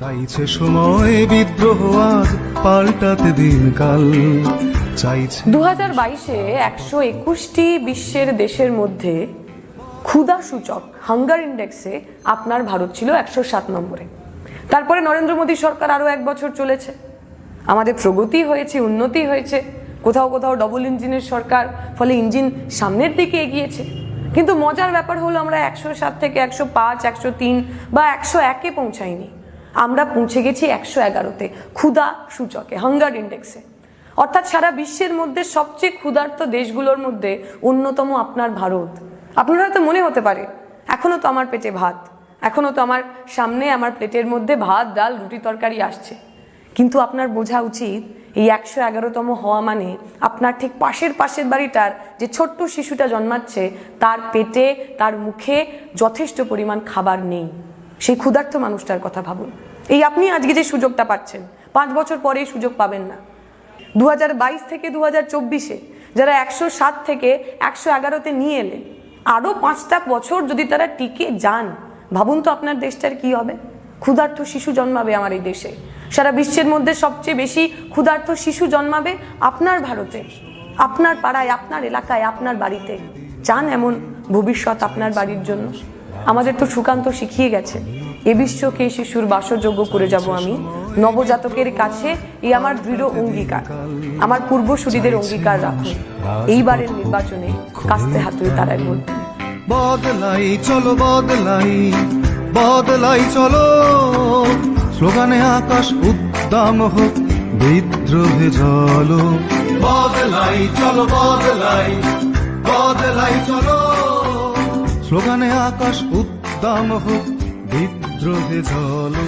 চাইছে সময় বিদ্রোহ আজ, পাল্টাতে দিনকাল। চাইছে দু হাজার বাইশে একশো একুশটি বিশ্বের দেশের মধ্যে ক্ষুধা সূচক হাঙ্গার ইন্ডেক্সে আপনার ভারত ছিল একশো সাত নম্বরে। তারপরে নরেন্দ্র মোদী সরকার আরও এক বছর চলেছে। আমাদের প্রগতি হয়েছে, উন্নতি হয়েছে। কোথাও কোথাও ডবল ইঞ্জিনের সরকার, ফলে ইঞ্জিন সামনের দিকে এগিয়েছে। কিন্তু মজার ব্যাপার হলো আমরা একশো সাত থেকে একশো পাঁচ, একশো তিন বা একশো একে পৌঁছাইনি। আমরা পৌঁছে গেছি একশো এগারোতে। ক্ষুধা সূচকে হাঙ্গার ইন্ডেক্সে অর্থাৎ সারা বিশ্বের মধ্যে সবচেয়ে ক্ষুধার্ত দেশগুলোর মধ্যে অন্যতম আপনার ভারত। আপনার হয়তো মনে হতে পারে এখনও তো আমার পেটে ভাত এখনও তো আমার সামনে আমার প্লেটের মধ্যে ভাত, ডাল, রুটি তরকারি আসছে। কিন্তু আপনার বোঝা উচিত, এই একশো এগারোতম হওয়া মানে আপনার ঠিক পাশের পাশের বাড়িটার যে ছোট্ট শিশুটা জন্মাচ্ছে, তার পেটে, তার মুখে যথেষ্ট পরিমাণ খাবার নেই। সেই ক্ষুধার্ত মানুষটার কথা ভাবুন। এই আপনি আজকে যে সুযোগটা পাচ্ছেন, পাঁচ বছর পরে এই সুযোগ পাবেন না। দু হাজার বাইশ থেকে দু চব্বিশে যারা একশো সাত থেকে একশো এগারোতে নিয়ে এলেন, আরও পাঁচটা বছর যদি তারা টিকে যান, ভাবুন তো আপনার দেশটার কি হবে? ক্ষুধার্থ শিশু জন্মাবে আমার এই দেশে। সারা বিশ্বের মধ্যে সবচেয়ে বেশি ক্ষুধার্ত শিশু জন্মাবে আপনার ভারতে, আপনার পাড়ায়, আপনার এলাকায়, আপনার বাড়িতে। চান এমন ভবিষ্যৎ আপনার বাড়ির জন্য। আমাদের তো সুকান্ত শিখিয়ে গেছে। এ বিশ্বকে শিশুর বাসযোগ্য করে যাব আমি? নবজাতকের কাছে এই আমার দৃঢ় অঙ্গীকার। আমার পূর্বসূরীদের অঙ্গীকার রাখুন। এইবারের নির্বাচনে কাস্তে হাতুড়ি তারাই বলবেন বদলাই চলো বদলাই বদলাই চলো। স্লোগানে আকাশ উদ্দাম হোক বিদ্রোহে চলো বদলাই চলো বদলাই স্লোগানে আকাশ উদ্দাম হোক বিদ্রোহে চলো